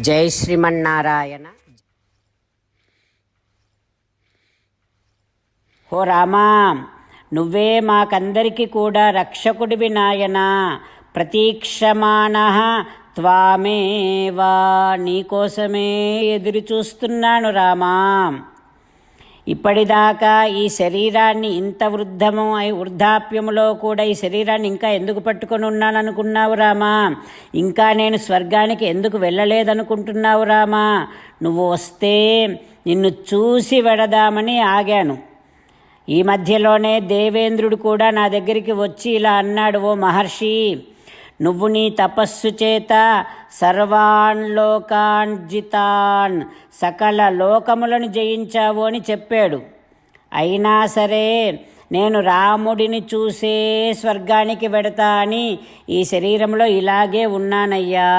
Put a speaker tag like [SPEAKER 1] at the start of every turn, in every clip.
[SPEAKER 1] జై శ్రీమన్నారాయణ. ఓ రామా నువ్వే మాకందరికీ కూడా రక్షకుడివి నాయనా. ప్రతీక్షమాణ త్వామేవా నీకోసమే ఎదురు చూస్తున్నాను రామా. ఇప్పటిదాకా ఈ శరీరాన్ని ఇంత వృద్ధము అయి వృద్ధాప్యములో కూడా ఈ శరీరాన్ని ఇంకా ఎందుకు పట్టుకొని ఉన్నాననుకున్నావు రామా? ఇంకా నేను స్వర్గానికి ఎందుకు వెళ్ళలేదనుకుంటున్నావు రామా? నువ్వు వస్తే నిన్ను చూసి వెడదామని ఆగాను. ఈ మధ్యలోనే దేవేంద్రుడు కూడా నా దగ్గరికి వచ్చి ఇలా అన్నాడు ఓ మహర్షి నువ్వు నీ తపస్సు చేత సర్వాన్ లోకాన్ జితాన్ సకల లోకములను జయించావు అని చెప్పాడు. అయినా సరే నేను రాముడిని చూసే స్వర్గానికి వెడతా అని ఈ శరీరంలో ఇలాగే ఉన్నానయ్యా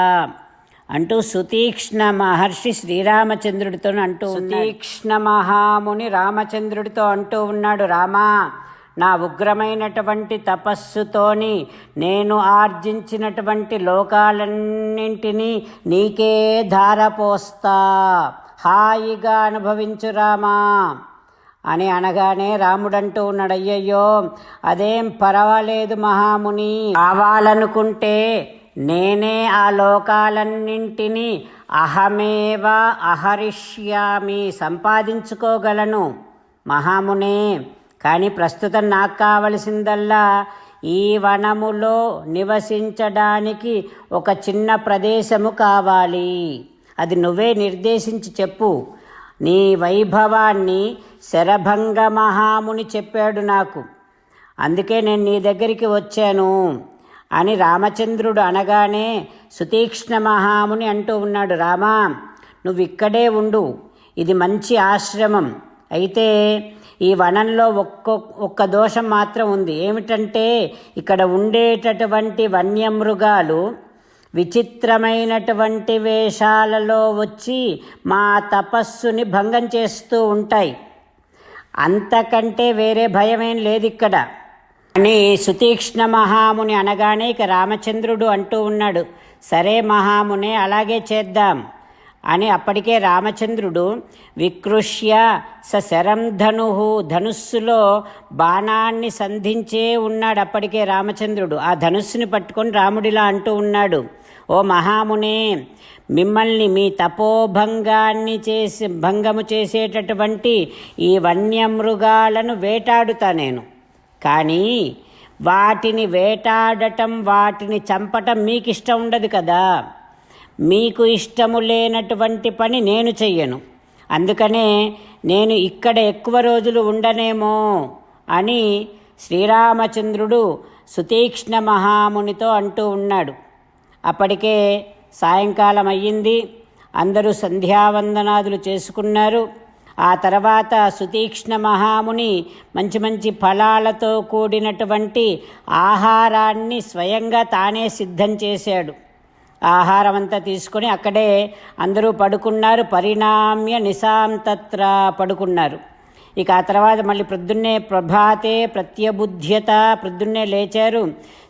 [SPEAKER 1] అంటూ సుతీక్ష్ణ మహర్షి శ్రీరామచంద్రుడితో అంటూ సుతీక్ష్ణ మహాముని రామచంద్రుడితో అంటూ ఉన్నాడు రామా నా ఉగ్రమైనటువంటి తపస్సుతోని నేను ఆర్జించినటువంటి లోకాలన్నింటినీ నీకే ధారపోస్తా. హాయిగా అనుభవించు రామా. అని అనగానే రాముడంటూ ఉన్నాడు అయ్యయ్యో అదేం పర్వాలేదు మహాముని. కావాలనుకుంటే నేనే ఆ లోకాలన్నింటినీ అహమేవ అహరిష్యామి సంపాదించుకోగలను. మహామునే కానీ ప్రస్తుతం నాకు కావలసిందల్లా ఈ వనములో నివసించడానికి ఒక చిన్న ప్రదేశము కావాలి. అది నువ్వే నిర్దేశించి చెప్పు. నీ వైభవాన్ని శరభంగ మహాముని చెప్పాడు నాకు. అందుకే నేను నీ దగ్గరికి వచ్చాను అని రామచంద్రుడు అనగానే సుతీక్ష్ణ మహాముని అంటూ ఉన్నాడు రామా నువ్వు ఇక్కడే ఉండు. ఇది మంచి ఆశ్రమం. అయితే ఈ వనంలో ఒక్కో ఒక్క దోషం మాత్రం ఉంది. ఏమిటంటే ఇక్కడ ఉండేటటువంటి వన్యమృగాలు విచిత్రమైనటువంటి వేషాలలో వచ్చి మా తపస్సుని భంగం చేస్తూ ఉంటాయి. అంతకంటే వేరే భయమేం లేదు ఇక్కడ అని సుతీక్ష్ణ మహాముని అనగానే ఇక రామచంద్రుడు అంటూ ఉన్నాడు సరే మహామునే అలాగే చేద్దాం. అని అప్పటికే రామచంద్రుడు వికృష్య స శరం ధను ధనుస్సులో బాణాన్ని సంధించే ఉన్నాడు అప్పటికే రామచంద్రుడు. ఆ ధనుస్సుని పట్టుకొని రాముడిలా అంటూ ఉన్నాడు. ఓ మహామునే మిమ్మల్ని మీ తపోభంగాన్ని చేసి భంగము చేసేటటువంటి ఈ వన్యమృగాలను వేటాడుతా నేను. కానీ వాటిని వేటాడటం వాటిని చంపటం మీకు ఇష్టం ఉండదు కదా. మీకు ఇష్టము లేనటువంటి పని నేను చెయ్యను. అందుకనే నేను ఇక్కడ ఎక్కువ రోజులు ఉండనేమో అని శ్రీరామచంద్రుడు సుతీక్ష్ణ మహామునితో అంటూ ఉన్నాడు. అప్పటికే సాయంకాలం అయ్యింది. అందరూ సంధ్యావందనాదులు చేసుకున్నారు. ఆ తర్వాత సుతీక్ష్ణ మహాముని మంచి మంచి ఫలాలతో కూడినటువంటి ఆహారాన్ని స్వయంగా తానే సిద్ధం చేశాడు. ఆహారం అంతా తీసుకొని అక్కడే అందరూ పడుకున్నారు. పరిణామ్య నిశాంతత్ర పడుకున్నారు. ఇక ఆ తర్వాత మళ్ళీ ప్రొద్దున్నే ప్రభాతే ప్రత్యబుద్ధ్యత ప్రొద్దున్నే లేచారు.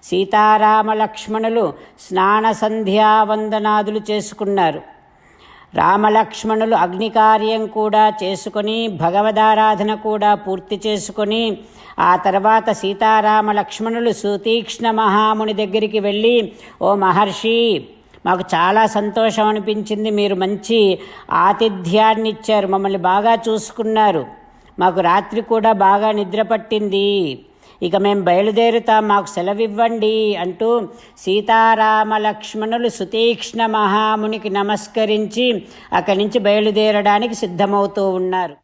[SPEAKER 1] సీతారామ లక్ష్మణులు స్నాన సంధ్యావందనాదులు చేసుకున్నారు. రామలక్ష్మణులు అగ్నికార్యం కూడా చేసుకొని భగవదారాధన కూడా పూర్తి చేసుకొని ఆ తర్వాత సీతారామ లక్ష్మణులు సుతీక్ష్ణ మహాముని దగ్గరికి వెళ్ళి ఓ మహర్షి మాకు చాలా సంతోషం అనిపించింది. మీరు మంచి ఆతిథ్యాన్ని ఇచ్చారు. మమ్మల్ని బాగా చూసుకున్నారు. మాకు రాత్రి కూడా బాగా నిద్ర పట్టింది. ఇక మేము బయలుదేరుతాం. మాకు సెలవివ్వండి అంటూ సీతారామ లక్ష్మణులు సుతీక్ష్ణ మహామునికి నమస్కరించి అక్కడి నుంచి బయలుదేరడానికి సిద్ధమవుతూ ఉన్నారు.